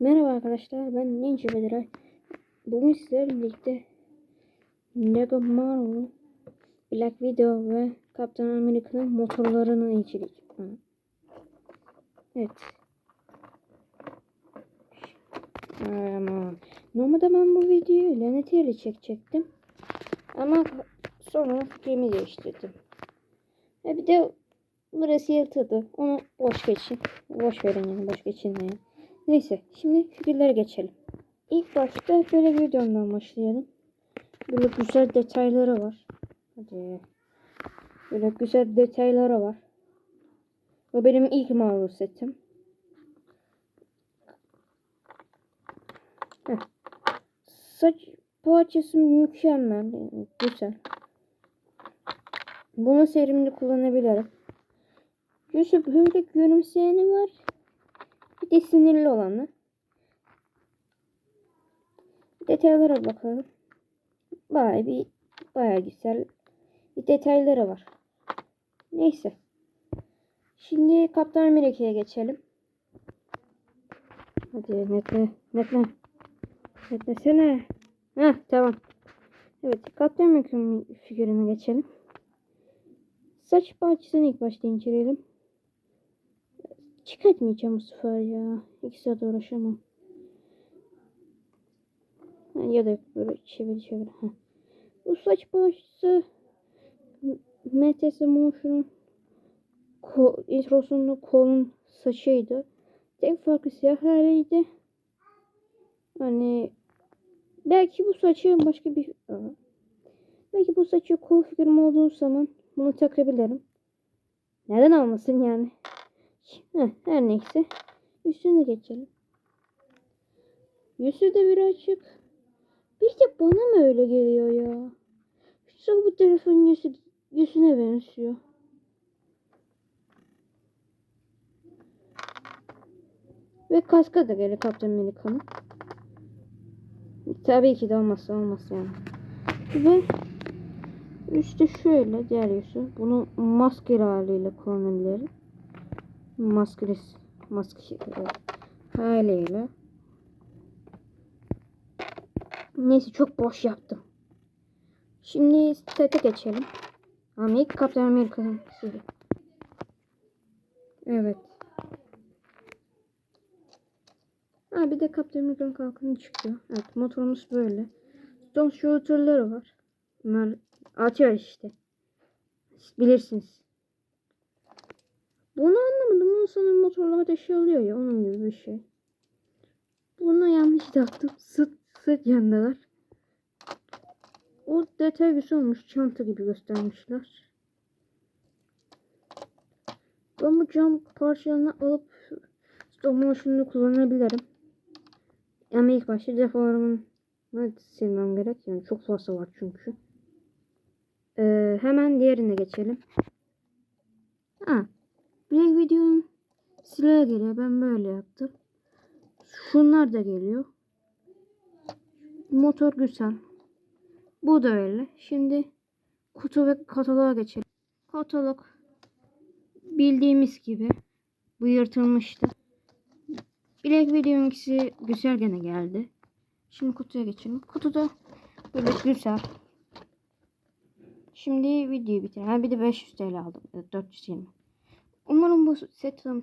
Merhaba arkadaşlar ben Ninja Bediray. Bugün sizlerle birlikte Lego Marvel, Black Widow ve Kaptan Amerika'nın motorlarını inceleyeceğim. Evet. Ama normalde ben bu videoyu Lanet ile çekecektim. Ama sonra fikrimi değiştirdim. E bir de burası yırtıldı. Onu boş geçin. Boş verin yani boş geçin yani. Neyse şimdi fikirlere geçelim. İlk başta böyle bir videomdan başlayalım. Böyle güzel detayları var. Hadi. Böyle güzel detayları var. Bu benim ilk Marvel setim. Heh. Saç parçası mükemmel. Güzel. Bunu serimde kullanabilirim. Yusuf böyle gülümseyeni var. Bir de sinirli olanı. Detaylara bakalım. Baya bir baya güzel bir detayları var. Neyse. Şimdi Kaptan Amerika'ya geçelim. Hadi netle netle. Netlesene. Heh tamam. Evet Kaptan Amerika'nın figürüne geçelim. Saç parçasını ilk başta inceleyelim. Çıkartmayacağım bu sefer ya. İki saat uğraşamam. Ha, ya da böyle çevir çevir. Ha. Bu saç parçası MTS Motion'un ko introsunda kolun saçıydı. Tek farkı siyah haliydi. Hani belki bu saçı başka bir belki bu saçı kol figürüm olduğu zaman bunu takabilirim. Neden olmasın yani? Heh, her neyse. Üstüne geçelim. Yüzü de birazcık. Bir de bana mı öyle geliyor ya? Şu bu telefonun yüzü, yüzüne benziyor. Ve kaska da geliyor Kaptan Amerika'nın. Tabii ki de olmazsa olmaz yani. Ve üstü şöyle diğer yüzü. Bunu maskeli haliyle kullanabilirim maskesi maske haliyle. Neyse çok boş yaptım. Şimdi sete geçelim. Amerika Kaptan Amerika'nın sizi. Evet. Ha bir de Kaptan Amerika'nın kalkanı çıktı. Evet motorumuz böyle. Stone shooter'ları var. Bunlar atıyor işte. Bilirsiniz. Bunu anlamadım. Bunun sanırım motorla ateşi alıyor ya. Onun gibi bir şey. Buna yanlış taktım. Sıt sıt yandalar. O detay güzel olmuş. Çanta gibi göstermişler. Ben bu cam parçalarını alıp stop motion'unu kullanabilirim. Ama ilk başta defolarımın silmem gerek. Yani çok fazla var çünkü. Ee, hemen diğerine geçelim. Ha, Black videonun silahı geliyor. Ben böyle yaptım. Şunlar da geliyor. Motor güzel. Bu da öyle. Şimdi kutu ve kataloğa geçelim. Katalog bildiğimiz gibi bu yırtılmıştı. Black videonunkisi güzel gene geldi. Şimdi kutuya geçelim. Kutuda böyle güzel. Şimdi videoyu bitirelim. Ha, bir de 500 TL aldım. 420. 엄마랑 뭐 세트 삼촌